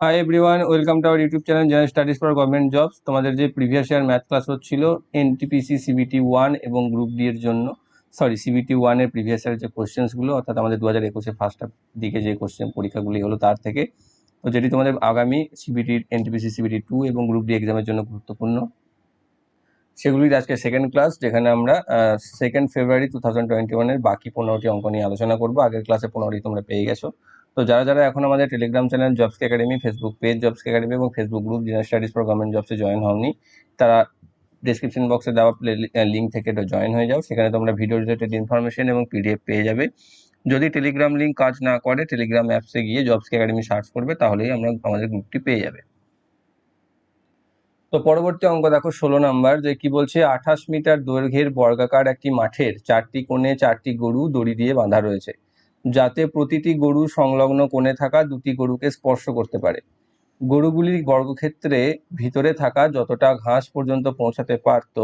Hi everyone welcome to our YouTube channel general studies for government jobs তোমাদের যে previous year math class হচ্ছিল NTPC CBT one এবং group D এর জন্য sorry CBT ওয়ানের previous year যে কোশ্চেন্সগুলো অর্থাৎ আমাদের দু হাজার একুশে ফার্স্ট দিকে যে কোশ্চেন পরীক্ষাগুলি হলো তার থেকে, তো যেটি তোমাদের আগামী সিবিটির এনটিপিসি সিবিটি টু এবং গ্রুপ ডি এক্সামের জন্য গুরুত্বপূর্ণ। সেগুলি আজকে সেকেন্ড ক্লাস যেখানে আমরা second February two thousand twenty ওয়ানের বাকি পনেরোটি অঙ্ক নিয়ে আলোচনা করব। আগের ক্লাসে পনেরোটি তোমরা পেয়ে গেছো। তো যারা যারা এখন আমাদের Telegram channel jobs academy Facebook page jobs academy এবং Facebook group general studies for government জবসে join হওনি, তারা ডিসক্রিপশন বক্সে দেওয়া প্লে লিঙ্ক থেকে জয়েন হয়ে যাও। সেখানে তোমরা ভিডিও রিলেটেড ইনফরমেশন এবং পিডিএফ পেয়ে যাবে। যদি টেলিগ্রাম লিঙ্ক কাজ না করে টেলিগ্রাম অ্যাপসে গিয়ে জবস একাডেমি সার্চ করবে, তাহলেই আমরা আমাদের গ্রুপটি পেয়ে যাবে। তো পরবর্তী অঙ্ক দেখো, ষোলো নাম্বার, যে কি বলছে, আঠাশ মিটার দৈর্ঘ্যের বর্গাকার একটি মাঠের চারটি কোণে চারটি গরু দড়ি দিয়ে বাঁধা রয়েছে। যাতে প্রতিটি গরু সংলগ্ন কোণে থাকা দুটি গরুকে স্পর্শ করতে পারে। গরুগুলির বর্গক্ষেত্রে ভিতরে থাকা যতটা ঘাস পর্যন্ত পৌঁছাতে পারত,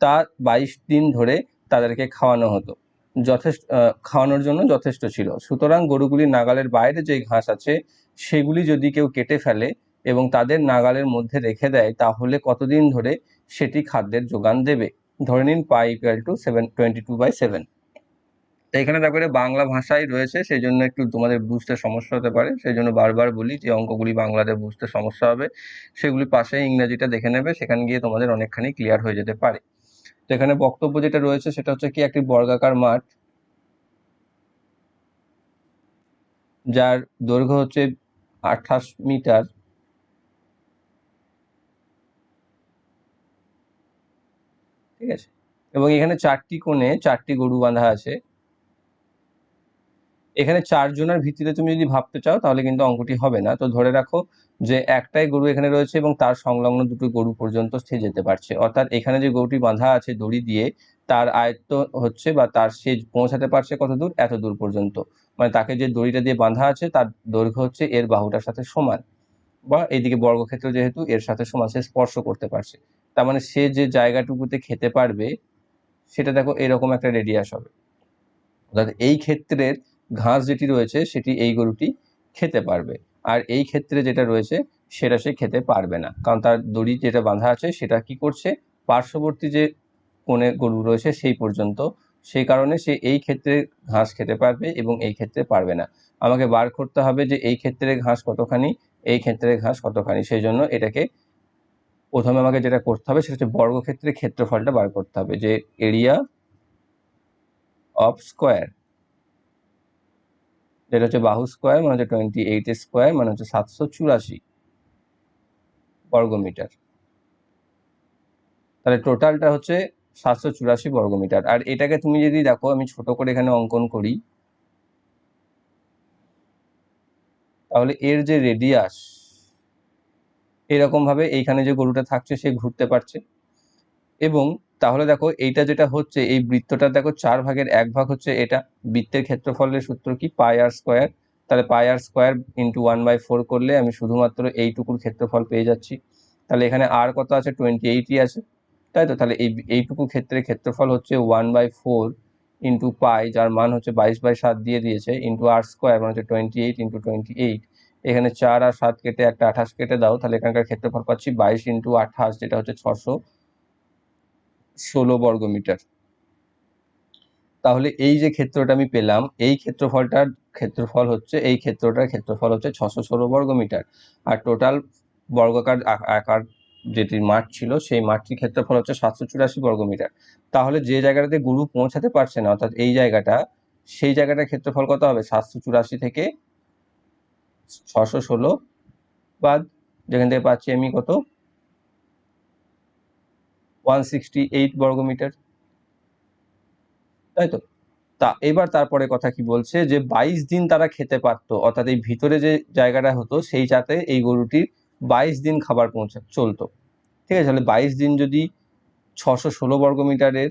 তা বাইশ দিন ধরে তাদেরকে খাওয়ানো হতো। যথেষ্ট খাওয়ানোর জন্য যথেষ্ট ছিল। সুতরাং গরুগুলি নাগালের বাইরে যে ঘাস আছে, সেগুলি যদি কেউ কেটে ফেলে এবং তাদের নাগালের মধ্যে রেখে দেয়, তাহলে কতদিন ধরে সেটি খাদ্যের যোগান দেবে? ধরে নিন pi equal to seven twenty two by seven তো এখানে দেখো এটা বাংলা ভাষায় রয়েছে সেই জন্য একটু তোমাদের বুঝতে সমস্যা হতে পারে। সেই জন্য বারবার বলি যে অঙ্কগুলি বাংলাতে বুঝতে সমস্যা হবে। সেগুলি পাশে ইংরেজিটা দেখে নেবে, সেখানে গিয়ে তোমাদের অনেকখানি ক্লিয়ার হয়ে যেতে পারে। তো এখানে বক্তব্য যেটা রয়েছে, সেটা হচ্ছে কি একটি বর্গাকার মাঠ, যার দৈর্ঘ্য হচ্ছে আঠাশ মিটার। ঠিক আছে? এবং এখানে চারটি কোণে চারটি গরু বাঁধা আছে। এখানে চারজনের ভিত্তিতে তুমি যদি ভাবতে চাও, তাহলে কিন্তু অঙ্কটি হবে না। তো ধরে রাখো যে একটাই গরু এখানে রয়েছে এবং তার সংলগ্ন দুটো গরু পর্যন্ত সে যেতে পারছে। অর্থাৎ এখানে যে গরুটি বাঁধা আছে দড়ি দিয়ে, তার আয়ত্ত হচ্ছে বা তার সে পৌঁছাতে পারছে কত দূর? এত দূর পর্যন্ত। মানে তাকে যে দড়িটা দিয়ে বাঁধা আছে, তার দৈর্ঘ্য হচ্ছে এর বাহুটার সাথে সমান বা এইদিকে বর্গক্ষেত্র যেহেতু, এর সাথে সমান সে স্পর্শ করতে পারছে। তার মানে সে যে জায়গাটুকুতে খেতে পারবে, সেটা দেখো এরকম একটা রেডিয়াস হবে। অর্থাৎ এই ক্ষেত্রের ঘাস যেটি রয়েছে সেটি এই গরুটি খেতে পারবে। আর এই ক্ষেত্রে যেটা রয়েছে সেটা সে খেতে পারবে না। কারণ তার দড়ি যেটা বাঁধা আছে সেটা কি করছে? পার্শ্ববর্তী যে কোণে গরু রয়েছে সেই পর্যন্ত সেই কারণে সে এই ক্ষেত্রে ঘাস খেতে পারবে এবং এই ক্ষেত্রে পারবে না। আমাকে বার করতে হবে যে এই ক্ষেত্রে ঘাস কতখানি, এই ক্ষেত্রে ঘাস কতখানি। সেই জন্য এটাকে প্রথমে আমাকে যেটা করতে হবে সেটা হচ্ছে বর্গক্ষেত্রে ক্ষেত্রফলটা বার করতে হবে যে এরিয়া অফ স্কোয়ার যেটা হচ্ছে বাহু স্কোয়ার মানে হচ্ছে টোয়েন্টি এইট স্কোয়ার মানে হচ্ছে সাতশো চুরাশি বর্গমিটার। তাহলে টোটালটা হচ্ছে সাতশো চুরাশি বর্গমিটার। আর এটাকে তুমি যদি দেখো, আমি ছোট করে এখানে অঙ্কন করি, তাহলে এর যে রেডিয়াস এরকম ভাবে এইখানে যে গরুটা থাকছে, সে ঘুরতে পারছে। এবং তাহলে দেখো এইটা যেটা হচ্ছে, এই বৃত্তটা দেখো চার ভাগের এক ভাগ হচ্ছে এটা। বৃত্তের ক্ষেত্রফলের সূত্র কি? Pi R square. তাহলে pi R square into one by four করলে আমি শুধুমাত্র এইটুকুর ক্ষেত্রফল পেয়ে যাচ্ছি। তাহলে এখানে আর কত আছে? টোয়েন্টি এইটই আছে। তাই তো? তাহলে এই এইটুকু ক্ষেত্রে ক্ষেত্রফল হচ্ছে one by four into pi, যার মান হচ্ছে বাইশ বাই সাত দিয়ে দিয়েছে ইন্টু আর স্কোয়ার মানে হচ্ছে twenty eight into twenty eight এখানে চার আর সাত কেটে একটা আঠাশ কেটে দাও, তাহলে এখানকার ক্ষেত্রফল পাচ্ছি বাইশ ইন্টু আঠাশ, যেটা হচ্ছে ছশো। ষোলো বর্গ মিটার। তাহলে এই যে ক্ষেত্রটা আমি পেলাম, এই ক্ষেত্রফলটার ক্ষেত্রফল হচ্ছে, এই ক্ষেত্রটার ক্ষেত্রফল হচ্ছে ছশো ষোলো বর্গ মিটার। আর টোটাল বর্গাকার আকার যেটি মাঠ ছিল, সেই মাঠটির ক্ষেত্রফল হচ্ছে সাতশো চুরাশি বর্গ মিটার। তাহলে যে জায়গাটাতে গুরু পৌঁছাতে পারছে না, অর্থাৎ এই জায়গাটা, সেই জায়গাটার ক্ষেত্রফল কত হবে? সাতশো চুরাশি থেকে ছশো ষোলো বাদ, যেখান থেকে পাচ্ছি আমি কত? ওয়ান সিক্সটি এইট বর্গমিটার। তাই তো? তা এবার তারপরে কথা কি বলছে যে বাইশ দিন তারা খেতে পারতো, অর্থাৎ এই ভিতরে যে জায়গাটা হতো সেই সাথে এই গরুটির বাইশ দিন খাবার পৌঁছা চলতো। ঠিক আছে, তাহলে বাইশ দিন যদি ছশো ষোলো বর্গমিটারের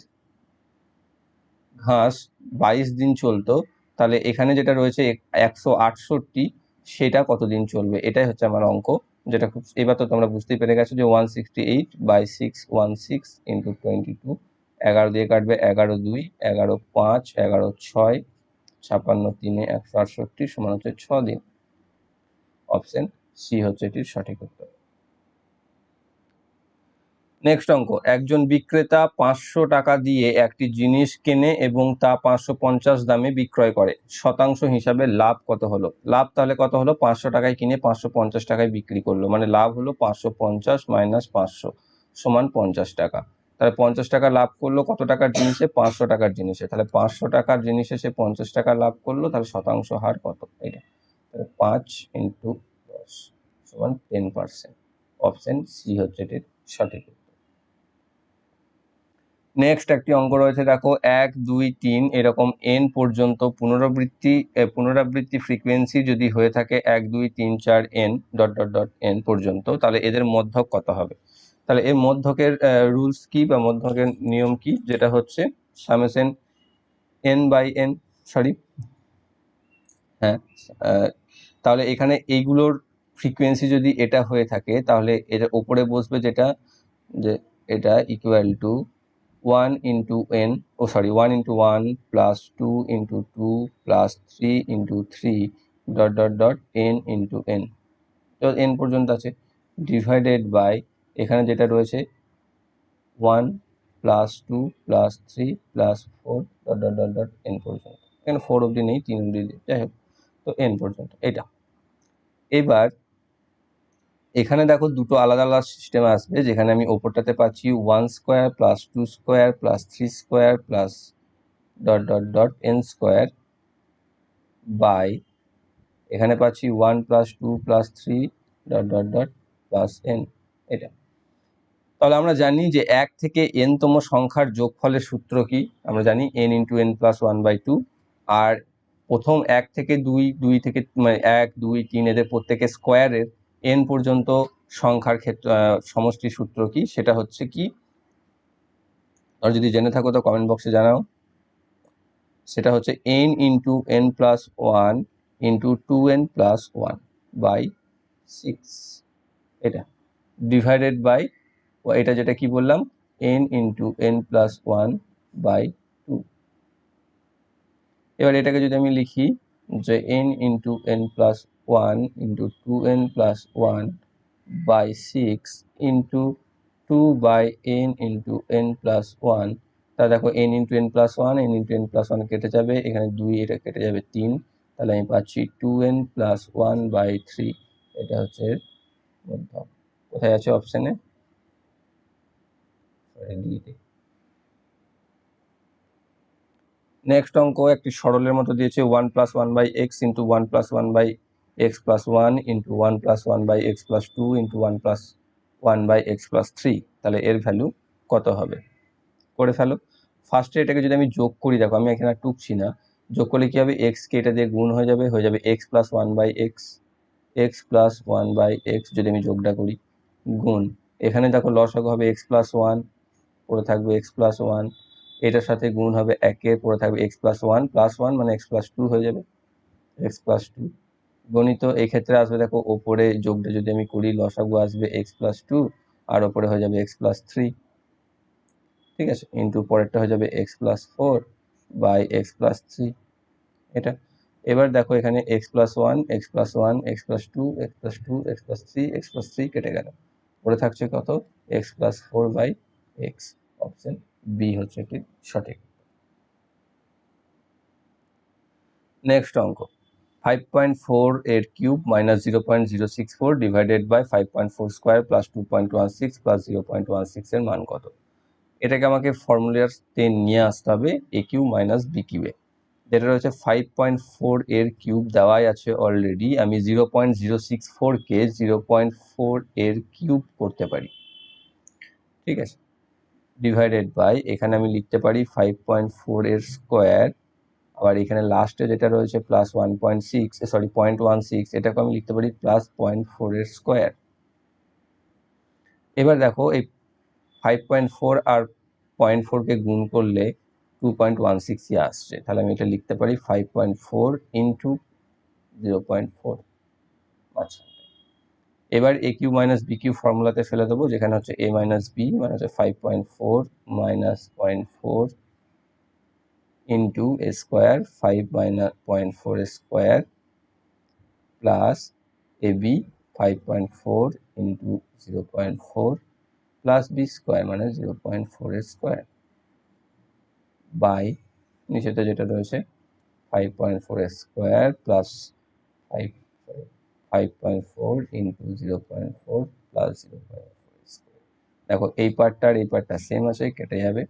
ঘাস বাইশ দিন চলতো, তাহলে এখানে যেটা রয়েছে একশো আটষট্টি, সেটা কতদিন চলবে? এটাই হচ্ছে আমার অঙ্ক। যেটা খুব, এবার তো তোমরা বুঝতেই পেরে গেছো যে one sixty eight by six one six into twenty two এগারো দিয়ে কাটবে এগারো দুই, এগারো পাঁচ, এগারো ছয় ছাপান্ন তিনে একশো আটষট্টি সমান হচ্ছে ছ দিন অপশন সি হচ্ছে এটির সঠিক উত্তর। নেক্সট অঙ্ক, একজন বিক্রেতা পাঁচশো টাকা দিয়ে একটি জিনিস কেনে এবং তা পাঁচশো পঞ্চাশ দামে বিক্রয় করে। শতাংশ হিসাবে লাভ কত হলো? লাভ তাহলে কত হলো? পাঁচশো টাকায় কিনে পাঁচশো পঞ্চাশ টাকায় বিক্রি করল। মানে লাভ হলো পাঁচশো পঞ্চাশ মাইনাস পাঁচশো সমান পঞ্চাশ টাকা। তাহলে পঞ্চাশ টাকা লাভ করল কত টাকার জিনিসে? পাঁচশো টাকার জিনিসে। তাহলে পাঁচশো টাকার জিনিসে সে পঞ্চাশ টাকা লাভ করল, তাহলে শতাংশ হার কত? এটা তাহলে পাঁচ ইন্টু দশ সমান টেন পার্সেন্ট। অপশন সি হচ্ছে এটির সঠিক নেক্সট একটি অঙ্ক রয়েছে, দেখো এক, দুই, তিন, এরকম এন পর্যন্ত পুনরাবৃত্তি পুনরাবৃত্তি ফ্রিকোয়েন্সি যদি হয়ে থাকে এক, দুই, তিন, চার N dot dot dot N পর্যন্ত, তাহলে এদের মধ্যক কত হবে? তাহলে এর মধ্যকের রুলস কি বা মধ্যকের নিয়ম কি? যেটা হচ্ছে সামেসেন এন বাই এন সরি হ্যাঁ তাহলে এখানে এইগুলোর ফ্রিকোয়েন্সি যদি এটা হয়ে থাকে, তাহলে এর ওপরে বসবে যেটা, যে এটা equal to one into N O sorry one into one plus two into two plus three into three dot dot dot N into N তো এন পর্যন্ত আছে। ডিভাইডেড বাই এখানে যেটা রয়েছে one plus two plus three plus four dot dot dot dot N পর্যন্ত। এখানে four অবধি নেই, তিন অবধি যাই হোক, তো এন পর্যন্ত, এটা। এবার এখানে দেখো দুটো আলাদা আলাদা সিস্টেম আসবে, যেখানে আমি ওপরটাতে পাচ্ছি one square plus two square plus three square plus dot dot dot N square by এখানে পাচ্ছি one plus two plus three dot dot dot plus N এটা। তাহলে আমরা জানি যে এক থেকে এন তম সংখ্যার যোগফলের সূত্র কি? আমরা জানি N into N plus one by two আর প্রথম এক থেকে দুই দুই থেকে মানে এক, দুই, তিন, এদের প্রত্যেকে স্কোয়ারের এন পর্যন্ত সংখ্যার ক্ষেত্র সমষ্টি সূত্র কি? সেটা হচ্ছে কি? আর যদি জেনে থাকো তো কমেন্ট বক্সে জানাও। সেটা হচ্ছে N into N plus one into two N plus one by six এটা ডিভাইডেড বাই এটা যেটা কি বললাম? N into N plus one by two এবার এটাকে যদি আমি লিখি যে N into N plus one into two N plus one by six into two by N into N plus one তা দেখো N into N plus one N into N plus one কেটে যাবে, এখানে দুই, এটা কেটে যাবে তিন। তাহলে আমি পাচ্ছি two N plus one by three এটা হচ্ছে মধ্যক কোথায় আছে অপশানে নেক্সট অঙ্ক একটি সরলের মতো দিয়েছে one plus one by X into one plus one by X plus one into one plus one by X plus two into one plus one by X plus three তাহলে এর ভ্যালু কত হবে করে ফেলো ফার্স্টে এটাকে যদি আমি যোগ করি দেখো আমি এখানে টুকছি না যোগ করলে কী হবে এক্সকে এটা দিয়ে গুণ হয়ে যাবে হয়ে যাবে X plus one by X X plus one by X যদি আমি যোগটা করি গুণ এখানে দেখো লসাগু হবে এক্স প্লাস ওয়ান পরে থাকবে এক্স প্লাস ওয়ান এটার সাথে গুণ হবে একের পরে থাকবে X plus one plus one মানে এক্স প্লাস টু হয়ে যাবে এক্স প্লাস টু গণিত এই ক্ষেত্রে আসবে দেখো ওপরে যোগটা যদি আমি করি লসাগু আসবে এক্স প্লাস টু আর ওপরে হয়ে যাবে এক্স প্লাস থ্রি ঠিক আছে ইন্টু পরেরটা হয়ে যাবে X plus four by X plus three এটা এবার দেখো এখানে X plus one X plus one X plus two X plus two X plus three X plus three কেটে গেল পরে থাকছে কত X plus four by X option B হচ্ছে এটি সঠিক নেক্সট অঙ্ক ফাইভ পয়েন্ট ফোর এর cube minus zero point zero six four divided by five point four square plus two point one six plus zero point one সিক্সের মান কত? এটাকে আমাকে ফর্মুলাতে নিয়ে আসতে হবে এ কিউ মাইনাস বি কিউয়ে যেটা রয়েছে ফাইভ পয়েন্ট ফোর এর কিউব দেওয়াই আছে অলরেডি আমি জিরো পয়েন্ট জিরো সিক্স ফোরকে জিরো পয়েন্ট ফোর এর কিউব করতে পারি। ঠিক আছে? ডিভাইডেড বাই এখানে আমি লিখতে পারি ফাইভ পয়েন্ট ফোর এর স্কোয়ার আবার এখানে লাস্টে যেটা রয়েছে plus one point six sorry point one six এটাকে আমি লিখতে পারি প্লাস পয়েন্ট ফোর এর স্কোয়ার এবার দেখো, এই ফাইভ পয়েন্ট ফোর আর পয়েন্ট ফোরকে গুণ করলে টু পয়েন্ট ওয়ান সিক্সই আসছে। তাহলে আমি এটা লিখতে পারি five point four into zero point four আচ্ছা এবার A cube minus B cube ফর্মুলাতে ফেলে দেবো, যেখানে হচ্ছে এ মাইনাস বি মানে হচ্ছে five point four minus point four into square five minus point four square plus A B five point four into zero point four plus B square মানে zero point ফোরের square by নিচেতে যেটা রয়েছে five point four square plus five five point four into zero point four plus zero point four square দেখো, এই পার্টটা আর এই পার্টটা সেম আছে কেটে যাবে।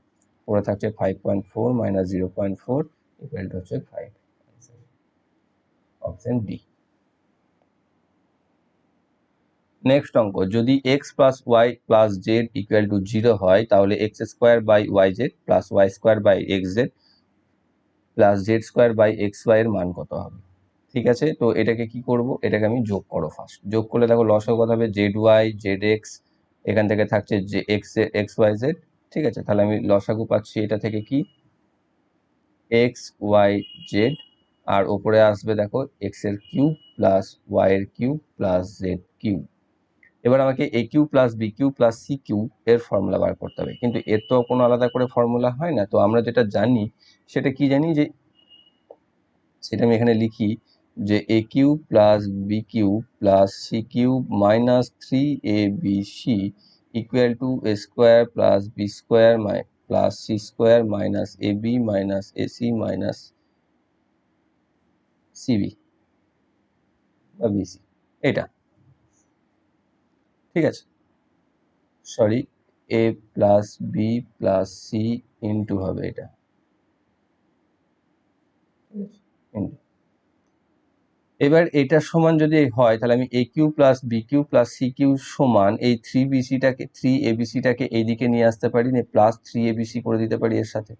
পরে থাকছে five point four minus zero point four ইকুয়ালটা হচ্ছে ফাইভ অপশন ডি নেক্সট অঙ্ক, যদি X plus Y plus Z equal to zero হয়, তাহলে X square by Y Z plus Y square by X Z plus Z square by X Y এর মান কত হবে? ঠিক আছে? তো এটাকে কি করব? এটাকে আমি যোগ করো ফার্স্ট যোগ করলে দেখো লসও কত হবে জেড ওয়াই জেড এক্স এখান থেকে থাকছে যে এক্স এক্স ওয়াই জেড ঠিক আছে? তাহলে আমি লসাগু পাচ্ছি এটা থেকে কি? এক্স ওয়াই জেড আর ওপরে আসবে দেখো এক্সের কিউব প্লাস ওয়াই এর কিউব প্লাস জেড কিউব। এবার আমাকে A cube plus B cube plus C cube এর ফর্মুলা বার করতে হবে। কিন্তু এর তো কোনো আলাদা করে ফর্মুলা হয় না। তো আমরা যেটা জানি, সেটা কি জানি যে, সেটা আমি এখানে লিখি যে a cube plus b cube plus c cube minus three a b c equal to A square plus B square my plus C square minus A B minus A C minus CB বা BC এটা ঠিক আছে sorry A plus B plus C into হবে এটা into এবার এটার সমান যদি হয়, তাহলে আমি a cube plus b cube plus c cube সমান এই থ্রি বিসিটাকে থ্রি এবিসিটাকে এইদিকে নিয়ে আসতে পারি না প্লাস থ্রি এবিসি করে দিতে পারি এর সাথে।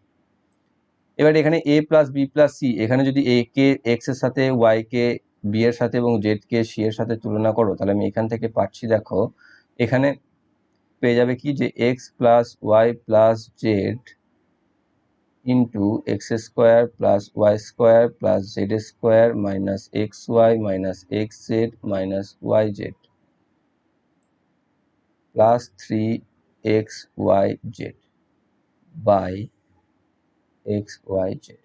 এবার এখানে a plus b plus c এখানে যদি এ কে এক্সের সাথে ওয়াই কে বি এর সাথে এবং জেড কে সি এর সাথে তুলনা করো, তাহলে আমি এখান থেকে পাচ্ছি দেখো, এখানে পেয়ে যাবে কি? যে x plus y plus z into x square plus y square plus z square minus x y minus x z minus y z plus three x y z by x y z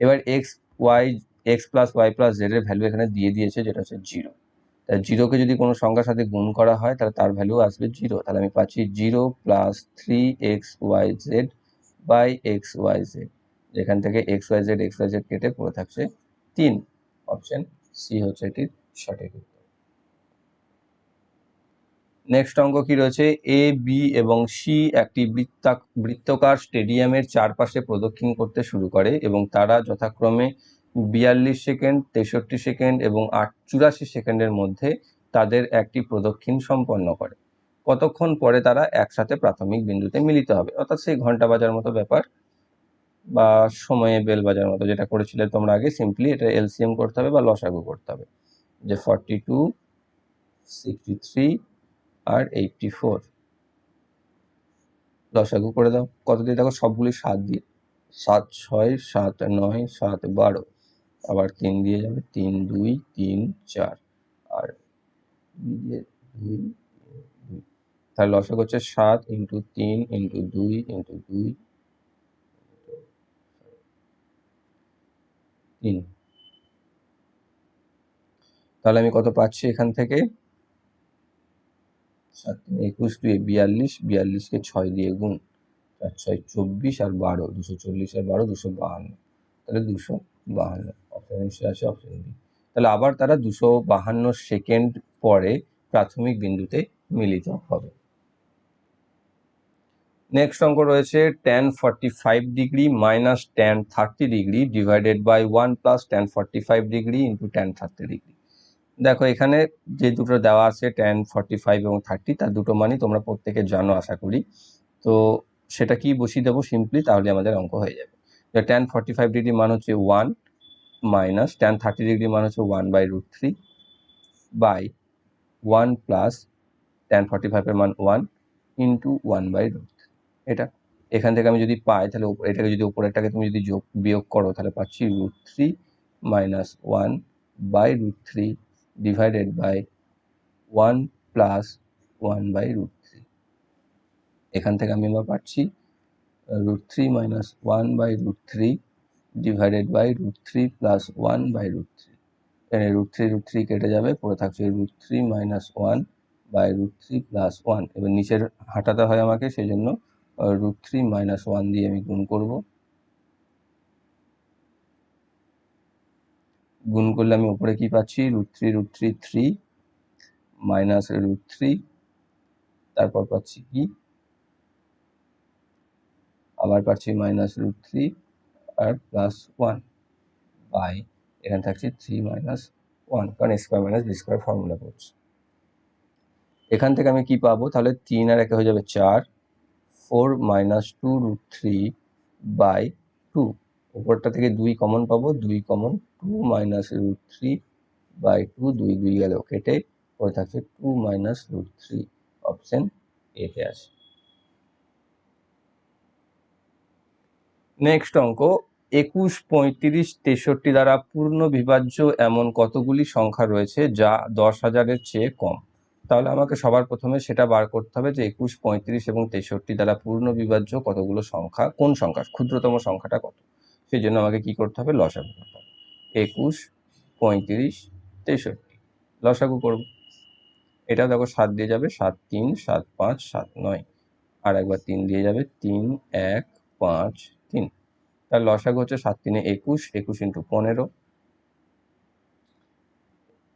এবার x y x plus y plus z এর value এখানে দিয়ে দিয়েছে, যেটা হচ্ছে zero তা জিরোকে যদি কোনো সংখ্যার সাথে গুণ করা হয়, তাহলে তার ভ্যালু আসবে জিরো তাহলে আমি পাচ্ছি zero plus three x y z by x y z. যেখান থেকে x y z, x y z কেটে পড়ে থাকছে তিন। অপশন সি হচ্ছে এটির সঠিক উত্তর। নেক্সট অঙ্ক কি রয়েছে? এ, বি এবং সি একটি বৃত্তা বৃত্তকার স্টেডিয়ামের চারপাশে প্রদক্ষিণ করতে শুরু করে এবং তারা যথাক্রমে বিয়াল্লিশ সেকেন্ড, তেষট্টি সেকেন্ড এবং আট চুরাশি সেকেন্ডের মধ্যে তাদের একটি প্রদক্ষিণ সম্পন্ন করে। কতক্ষণ পরে তারা একসাথে প্রাথমিক বিন্দুতে মিলিত হবে? অর্থাৎ সেই ঘণ্টা বাজার মতো ব্যাপার বা সময়ে বেল বাজার মতো যেটা করেছিলে তোমরা আগে সিম্পলি এটা এলসিএম করতে হবে বা লসাগু করতে হবে। যে ফর্টি টু সিক্সটি থ্রি আর এইটটি ফোর লসাগু করে দাও। কত দিয়ে? দেখো সবগুলি সাত দিয়ে। সাত, ছয়, সাত, নয়, সাত, বারো। আবার তিন দিয়ে যাবে। তিন, দুই, তিন, চার। আর দুই তাহলে লসাগ হচ্ছে সাত ইন্টু তিন ইন্টু দুই ইন্টু দুই তিন। তাহলে আমি কত পাচ্ছি এখান থেকে? একুশ দুই, বিয়াল্লিশ বিয়াল্লিশকে ছয় দিয়ে গুণ চার ছয় চব্বিশ আর বারো, দুশো চল্লিশ আর বারো, দুশো বাহান্ন। তাহলে দুশো বাহান্ন। অপশন নিশ্চয়ই আছে অপশন বি তাহলে আবার তারা দুশো বাহান্ন সেকেন্ড পরে প্রাথমিক বিন্দুতে মিলিত হবে। নেক্সট অঙ্ক রয়েছে tan forty five degree minus tan thirty degree divided by one plus tan forty five degree into tan thirty degree দেখো, এখানে যে দুটো দেওয়া আছে টেন ফর্টি ফাইভ এবং থার্টি তার দুটো মানই তোমরা প্রত্যেকে জানো, আশা করি। তো সেটা কি বসিয়ে দেবো সিম্পলি তাহলে আমাদের অঙ্ক হয়ে যাবে। টেন ফর্টি ফাইভ ডিগ্রি মান হচ্ছে one minus tan thirty degree মান হচ্ছে one by root three by one plus tan forty ফাইভের মান one into one by root এটা। এখান থেকে আমি যদি পাই, তাহলে এটাকে যদি উপরেরটাকে তুমি যদি যোগ, বিয়োগ করো, তাহলে পাচ্ছি root three minus one by root three divided by one plus one by root three এখান থেকে আমি এবার পাচ্ছি root three minus one by root three divided by root three plus one by root three এখানে root three root three কেটে যাবে, পড়ে থাকছে root three minus one by root three plus one এবার নিচের হাঁটাতে হয় আমাকে সেই জন্য রুট থ্রি মাইনাস ওয়ান দিয়ে আমি গুণ করব। গুণ করলে আমি উপরে কি পাচ্ছি? Root three root three three minus root three তারপর পাচ্ছি কি? আবার পাচ্ছি মাইনাস রুট থ্রি আর প্লাস ওয়ান বাই এখানে থাকছে থ্রি মাইনাস ওয়ান কারণ square minus b square formula করছি। এখান থেকে আমি কি পাবো? তাহলে তিন আর একে হয়ে যাবে চার। Four minus two root three by two. উপরটা থেকে দুই কমন পাবো, দুই common two minus root three by two, দুই দুই গেল কেটে পরে থাকছে two minus root three. Option এতে আছে নেক্সট অঙ্ক, একুশ পঁয়ত্রিশ তেষট্টি দ্বারা পূর্ণ বিভাজ্য এমন কতগুলি সংখ্যা রয়েছে যা দশ হাজারের চেয়ে কম? তাহলে আমাকে সবার প্রথমে সেটা বার করতে হবে যে একুশ, পঁয়ত্রিশ এবং তেষট্টি দ্বারা পূর্ণ বিভাজ্য কতগুলো সংখ্যা, কোন সংখ্যা ক্ষুদ্রতম সংখ্যাটা কত? সেই জন্য আমাকে কি করতে হবে? লসাগু করতে হবে। একুশ, পঁয়ত্রিশ, তেষট্টি। লসাগু করব। এটা দেখো সাত দিয়ে যাবে, সাত তিন, সাত পাঁচ, সাত নয়। আর একবার তিন দিয়ে যাবে, তিন, এক, পাঁচ, তিন। তার লসাগু হচ্ছে সাত তিনে একুশ একুশ ইন্টু পনেরো।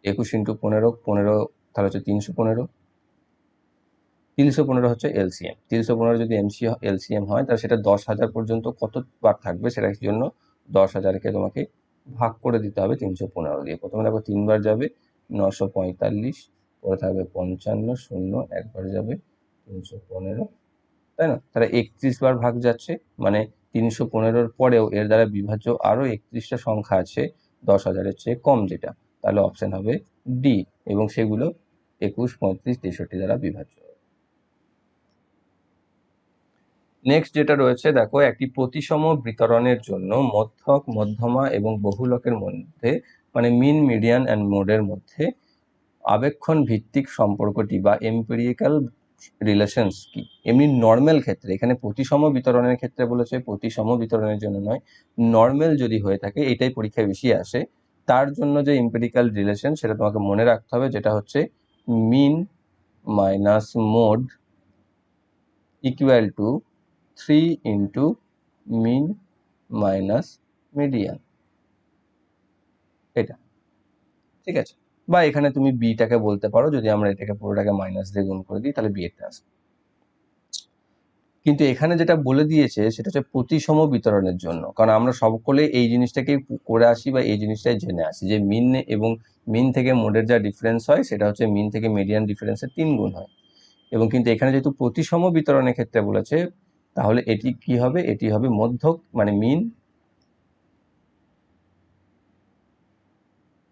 একুশ ইন্টু পনেরো পনেরো তাহলে হচ্ছে তিনশো পনেরো। তিনশো পনেরো হচ্ছে এলসিএম। তিনশো পনেরো যদি এমসি এলসিএম হয়, তাহলে সেটা দশ হাজার পর্যন্ত কতবার থাকবে সেটার জন্য দশ হাজারকে তোমাকে ভাগ করে দিতে হবে তিনশো পনেরো দিয়ে। প্রথমে দেখো তিনবার যাবে নশো পঁয়তাল্লিশ, পরে থাকবে পঞ্চান্ন, শূন্য, একবার যাবে তিনশো পনেরো। তাই না? তাহলে একত্রিশ বার ভাগ যাচ্ছে মানে তিনশো পনেরোর পরেও এর দ্বারা বিভাজ্য আরও একত্রিশটা সংখ্যা আছে, দশ হাজারের চেয়ে কম যেটা। তাহলে অপশান হবে ডি এবং সেগুলো একুশ, পঁয়ত্রিশ, তেষট্টি দ্বারা বিভাজ্য। নেক্সট যেটা রয়েছে, দেখো, একটি প্রতিসম বিতরণের জন্য মধ্যক, মধ্যমা এবং বহুলকের মধ্যে মানে মিন, মিডিয়ান অ্যান্ড মোডের মধ্যে আবেক্ষণ ভিত্তিক সম্পর্কটি বা এম্পেরিক্যাল রিলেশনস কি? এমনি নর্মাল ক্ষেত্রে, এখানে প্রতিসম বিতরণের ক্ষেত্রে বলেছে, প্রতিসম বিতরণের জন্য নয়। নর্মাল যদি হয়ে থাকে, এটাই পরীক্ষায় বেশি আসে। তার জন্য যে এম্পেরিক্যাল রিলেশন সেটা তোমাকে মনে রাখতে হবে, যেটা হচ্ছে mean minus mode equal to three into mean minus median. এটা। ঠিক আছে? বা এখানে তুমি বিটাকে বলতে পারো, যদি আমরা এটাকে পুরোটাকে মাইনাস দিয়ে গুণ করে দিই, তাহলে বি এরটা আসবে। কিন্তু এখানে যেটা বলে দিয়েছে, সেটা হচ্ছে প্রতিসম বিতরণের জন্য। কারণ আমরা সকলে এই জিনিসটাকেই করে আসি বা এই জিনিসটাই জেনে আসি যে মিন এবং মিন থেকে মোডের যা ডিফারেন্স হয়, সেটা হচ্ছে মিন থেকে মিডিয়ান ডিফারেন্সের তিন গুণ হয়। এবং কিন্তু এখানে যেহেতু প্রতিসম বিতরণের ক্ষেত্রে বলেছে, তাহলে এটি কি হবে? এটি হবে মধ্যক মানে mean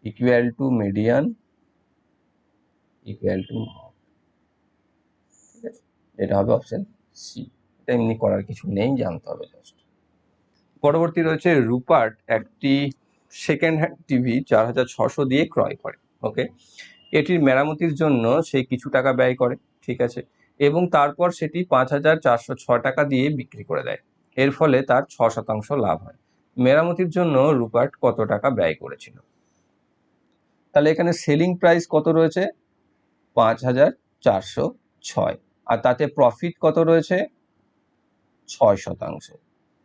equal to median equal to এটা হবে অপশন সি এমনি করার কিছু নেই, জানতে হবে জাস্ট পরবর্তী রয়েছে রুপার্ট একটি সেকেন্ড হ্যান্ড টিভি চার হাজার ছশো দিয়ে ক্রয় করে ওকে এটির মেরামতির জন্য সে কিছু টাকা ব্যয় করে, ঠিক আছে? এবং তারপর সেটি পাঁচ হাজার চারশো ছ টাকা দিয়ে বিক্রি করে দেয়। এর ফলে তার ছ শতাংশ লাভ হয়। মেরামতির জন্য রুপার্ট কত টাকা ব্যয় করেছিল? তাহলে এখানে সেলিং প্রাইস কত রয়েছে? পাঁচ হাজার চারশো ছয়। আর তাতে প্রফিট কত রয়েছে? ছয় শতাংশ।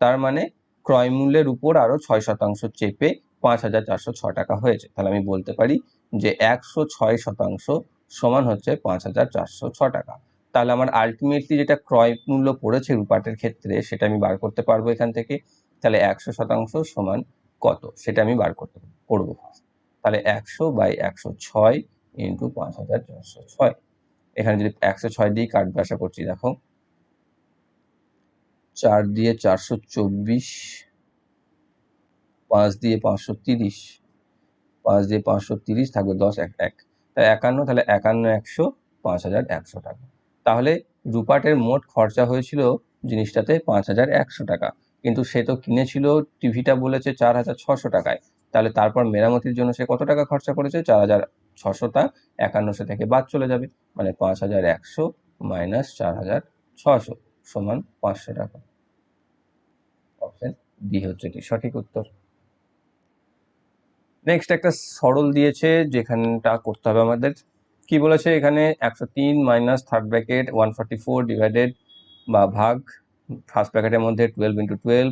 তার মানে ক্রয় মূল্যের উপর আরও ছয় শতাংশ চেপে পাঁচ হাজার চারশো ছ টাকা হয়েছে। তাহলে আমি বলতে পারি যে একশো ছয় শতাংশ সমান হচ্ছে পাঁচ হাজার চারশো ছ টাকা। তাহলে আমার আলটিমেটলি যেটা ক্রয় মূল্য পড়েছে রূপাটের ক্ষেত্রে সেটা আমি বার করতে পারব এখান থেকে। তাহলে একশো শতাংশ সমান কত? সেটা আমি বার করতে করব তাহলে একশো বাই একশো ছয় ইন্টু পাঁচ হাজার চারশো ছয়। এখানে যদি একশো ছয় দিয়ে কাটবে, আশা করছি দেখো চার দিয়ে চারশো চব্বিশ, পাঁচ দিয়ে পাঁচশো তিরিশ, পাঁচ দিয়ে পাঁচশো তিরিশ থাকবে দশ, এক এক। তাহলে একান্ন তাহলে একান্ন, একশো, পাঁচ হাজার একশো টাকা। তাহলে রুপাটের মোট খরচা হয়েছিল জিনিসটাতে পাঁচ হাজার একশো টাকা। কিন্তু সে তো কিনেছিল, টিভিটা বলেছে চার হাজার ছশো টাকায়। তাহলে তারপর মেরামতির জন্য সে কত টাকা খরচা করেছে? চার হাজার ছশোটা একান্নশো থেকে বাদ চলে যাবে। মানে পাঁচ হাজার একশো মাইনাস চার হাজার ছশো সমান পাঁচশো টাকা। অপশন ডি হচ্ছে কি সঠিক উত্তর। নেক্সট একটা সরল দিয়েছে, যেখানটা করতে হবে আমাদের। কি বলেছে? এখানে একশো তিন minus third bracket one forty four divided বা ভাগ ফার্স্ট ব্র্যাকেটের মধ্যে টুয়েলভ ইন্টু টুয়েলভ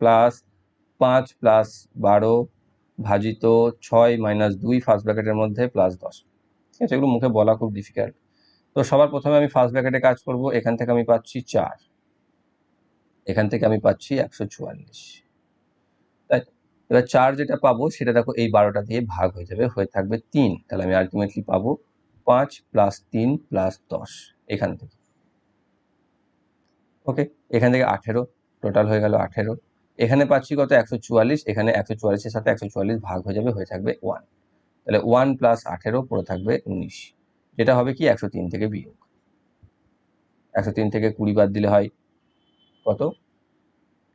প্লাস পাঁচ প্লাস বারো ভাজিত ছয় মাইনাস দুই ফার্স্ট ব্র্যাকেটের মধ্যে প্লাস দশ। ঠিক আছে? এগুলো মুখে বলা খুব ডিফিকাল্ট তো সবার প্রথমে আমি ফার্স্ট ব্র্যাকেটে কাজ করব, এখান থেকে আমি পাচ্ছি চার। এখান থেকে আমি পাচ্ছি একশো চুয়াল্লিশ। এবার চার যেটা পাবো, সেটা দেখো এই বারোটা দিয়ে ভাগ হয়ে যাবে, হয়ে থাকবে তিন। তাহলে আমি আলটিমেটলি পাবো পাঁচ প্লাস তিন প্লাস দশ এখান থেকে। ওকে এখান থেকে আঠেরো টোটাল হয়ে গেল আঠেরো। এখানে পাচ্ছি কত? একশো চুয়াল্লিশ। এখানে একশো চুয়াল্লিশের সাথে একশো চুয়াল্লিশ ভাগ হয়ে যাবে, হয়ে থাকবে ওয়ান তাহলে ওয়ান প্লাস আঠেরো পড়ে থাকবে উনিশ। যেটা হবে কি? একশো তিন থেকে বিয়োগ। একশো তিন থেকে কুড়ি বাদ দিলে হয় কত?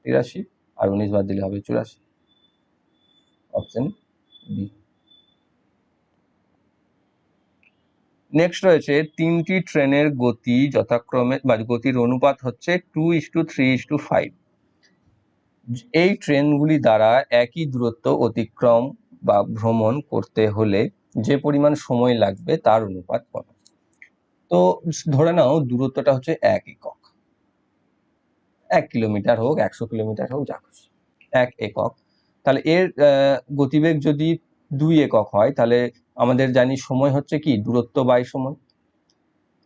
তিরাশি। আর উনিশ বাদ দিলে হবে চুরাশি। অপশন বি নেক্সট রয়েছে তিনটি ট্রেনের গতি যথাক্রমে, বা গতির অনুপাত হচ্ছে two is to three is to five এই ট্রেনগুলি দ্বারা একই দূরত্ব অতিক্রম বা ভ্রমণ করতে হলে যে পরিমাণ সময় লাগবে তার অনুপাত কত? তো ধরে নাও দূরত্বটা হচ্ছে এক একক। এক কিলোমিটার হোক, একশো কিলোমিটার হোক, যা খুশি। এক একক। তাহলে এর গতিবেগ যদি দুই একক হয়, তাহলে আমাদের জানি সময় হচ্ছে কি? দূরত্ব বাই সময়।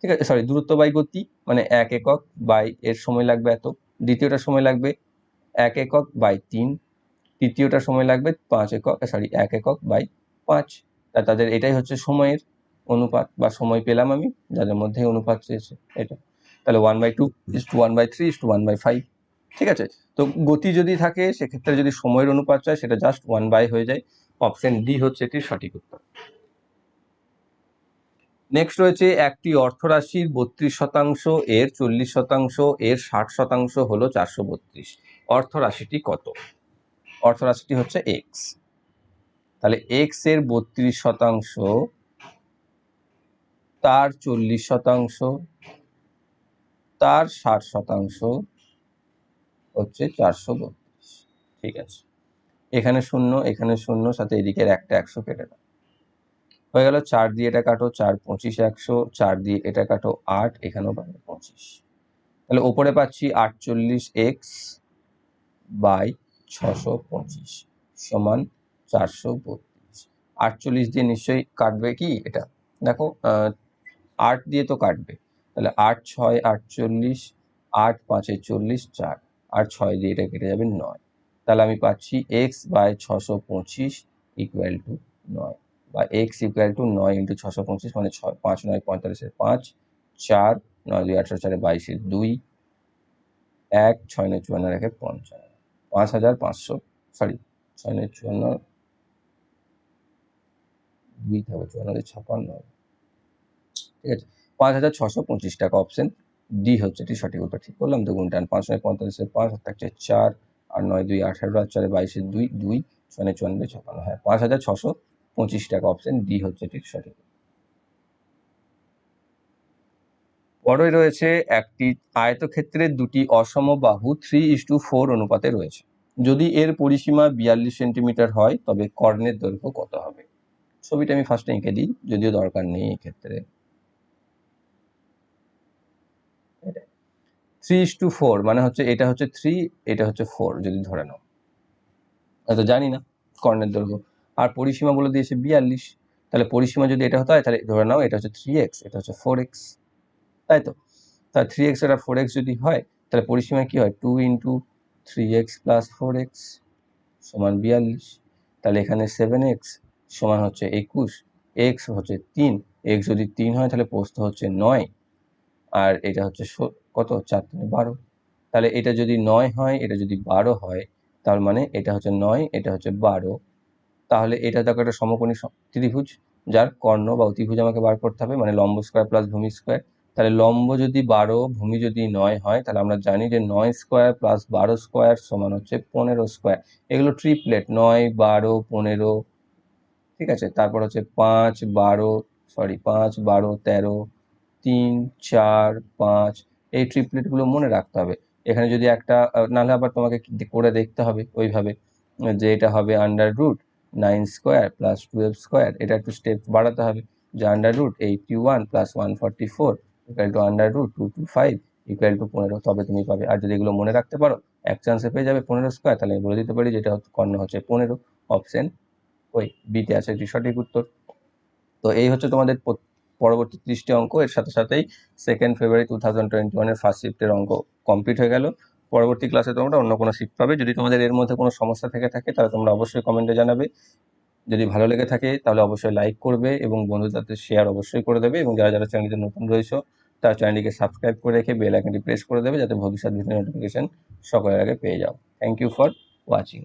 ঠিক আছে? সরি দূরত্ব বাই গতি মানে এক একক বাই এর সময় লাগবে এত। দ্বিতীয়টা সময় লাগবে এক একক বাই তিন। তৃতীয়টা সময় লাগবে পাঁচ একক সরি এক একক বাই পাঁচ। তা তাদের এটাই হচ্ছে সময়ের অনুপাত বা সময় পেলাম আমি, যাদের মধ্যে অনুপাত চেয়েছে এটা। তাহলে one by two is to one by three is to one by five ঠিক আছে? তো গতি যদি থাকে, সেক্ষেত্রে যদি সময়ের অনুপাত চায়, সেটা জাস্ট ওয়ান বাই হয়ে যায়। অপশন ডি হচ্ছে এটির সঠিক উত্তর। নেক্সট রয়েছে একটি অর্থরাশির বত্রিশ শতাংশ, এর চল্লিশ শতাংশ, এর ষাট শতাংশ হলো চারশো বত্রিশ। অর্থরাশিটি কত? অর্থরাশিটি হচ্ছে এক্স তাহলে এক্সের বত্রিশ শতাংশ, তার চল্লিশ শতাংশ তার ষাট শতাংশ হচ্ছে চারশো বত্রিশ। ঠিক আছে? এখানে শূন্য এখানে শূন্য, সাথে এদিকের একটা একশো কেটে দাও হয়ে গেল, চার দিয়ে এটা কাটো, চার পঁচিশ একশো, চার দিয়ে এটা কাটো আট, এখানেও পাবে পঁচিশ। তাহলে ওপরে পাচ্ছি আটচল্লিশ এক্স বাই ছশো পঁচিশ সমান চারশো বত্রিশ। আটচল্লিশ দিয়ে নিশ্চয়ই কাটবে কি এটা? দেখো আট দিয়ে তো কাটবে। তাহলে আট ছয় আটচল্লিশ আট পাঁচে চল্লিশ, চার। আর ছয় দিয়ে এটা কেটে যাবে নয়। তাহলে আমি পাচ্ছি এক্স বাই ছশো পঁচিশ ইকুয়াল টু নয়। বা এক্স ইকুয়াল টু নয় ইন্টু ছশো পঁচিশ মানে ছয়, পাঁচ নয় পঁয়তাল্লিশের পাঁচ, চার নয় দুই আঠারো চারে বাইশের দুই, এক ছয় নয় চুয়ান্ন রেখে পঞ্চান্ন। পাঁচ হাজার পাঁচশো সরি ছয় নয় চুয়ান্ন, দুই থাকবে চুয়ান্ন ছাপান্ন। ঠিক আছে? পাঁচ হাজার ছশো পঁচিশ টাকা অপশন ডি হচ্ছে এটি সঠিক উত্তর, ঠিক করলাম তো গুণটান পাঁচ নয় পঁয়তাল্লিশের পাঁচ থাকছে চার, আর নয় দুই আঠারো, আর চারে বাইশের দুই দুই, ছয় দুই ছাপান্ন হ্যাঁ পাঁচ হাজার ছশো পঁচিশ টাকা অপশন ডি হচ্ছে ঠিক সঠিক পরে রয়েছে একটি আয়তক্ষেত্রের দুটি অসমবাহু থ্রি ইস টু ফোর অনুপাতে রয়েছে। যদি এর পরিসীমা বিয়াল্লিশ সেন্টিমিটার হয়, তবে কর্ণের দৈর্ঘ্য কত হবে? ছবিটা আমি ফার্স্টে এঁকে দিই, যদিও দরকার নেই এই ক্ষেত্রে থ্রি ইস টু ফোর মানে হচ্ছে এটা হচ্ছে থ্রি এটা হচ্ছে ফোর যদি ধরে নাও। হয়তো জানি না, কর্ণের দৈর্ঘ্য। আর পরিসীমা বলে দিয়েছে বিয়াল্লিশ, তাহলে পরিসীমা যদি এটা হতে হয়, তাহলে ধরে নাও, এটা হচ্ছে থ্রি এক্স এটা হচ্ছে ফোর এক্স তাই তো? তাহলে থ্রি এক্স আর ফোর এক্স যদি হয়, তাহলে পরিসীমা কী হয়? Two into three x plus four x সমান বিয়াল্লিশ, তাহলে এখানে সেভেন এক্স সমান হচ্ছে একুশ এক্স হচ্ছে তিন এক্স যদি তিন হয়, তাহলে প্রস্থ হচ্ছে নয়, আর এটা হচ্ছে কত? চার তিনে বারো। তাহলে এটা যদি নয় হয়, এটা যদি বারো হয়, তার মানে এটা হচ্ছে নয়, এটা হচ্ছে বারো। তাহলে এটা দেখো একটা সমকোণী ত্রিভুজ, যার কর্ণ বা অতিভুজ আমাকে বার করতে হবে মানে লম্ব স্কোয়ার প্লাস ভূমি স্কোয়ার তাহলে লম্ব যদি বারো, ভূমি যদি নয় হয়, তাহলে আমরা জানি যে নয় স্কোয়ার প্লাস বারো স্কোয়ার সমান হচ্ছে পনেরো স্কোয়ার এগুলো ট্রিপলেট নয়, বারো, পনেরো, ঠিক আছে? তারপর হচ্ছে পাঁচ, বারো সরি পাঁচ, বারো, তেরো, তিন, চার, পাঁচ এই ট্রিপলেটগুলো মনে রাখতে হবে। এখানে যদি একটা নাহলে আবার তোমাকে করে দেখতে হবে ওইভাবে, যে এটা হবে under root nine square plus twelve square এটা একটু স্টেপ বাড়াতে হবে যে under root eighty one plus one forty four equal to under root two two five equal to পনেরো, তবে তুমি পাবে। আর যদি এগুলো মনে রাখতে পারো, এক চান্সে পেয়ে যাবে পনেরো স্কোয়ার তাহলে আমি বলে দিতে পারি যেটা কর্ণ হচ্ছে পনেরো অপশন ওই বিতে আছে এটি সঠিক উত্তর। তো এই হচ্ছে তোমাদের পরবর্তী ত্রিশটি অঙ্ক, এর সাথে সাথেই second February two thousand twenty ওয়ানের ফার্স্ট শিফটের অঙ্ক কমপ্লিট হয়ে গেল। পরবর্তী ক্লাসে তোমরা অন্য কোনো শিফট পাবে। যদি তোমাদের এর মধ্যে কোনো সমস্যা থেকে থাকে, তাহলে তোমরা অবশ্যই কমেন্টে জানাবে। যদি ভালো লেগে থাকে, তাহলে অবশ্যই লাইক করবে এবং বন্ধুদের শেয়ার অবশ্যই করে দেবে এবং যারা যারা চ্যানেলটিতে নতুন রয়েছে, তারা চ্যানেলটিকে সাবস্ক্রাইব করে রেখে বেল আইকনটি প্রেস করে দেবে যাতে ভবিষ্যৎ ভিডিও নোটিফিকেশন সকলের আগে পেয়ে যাও। Thank you for watching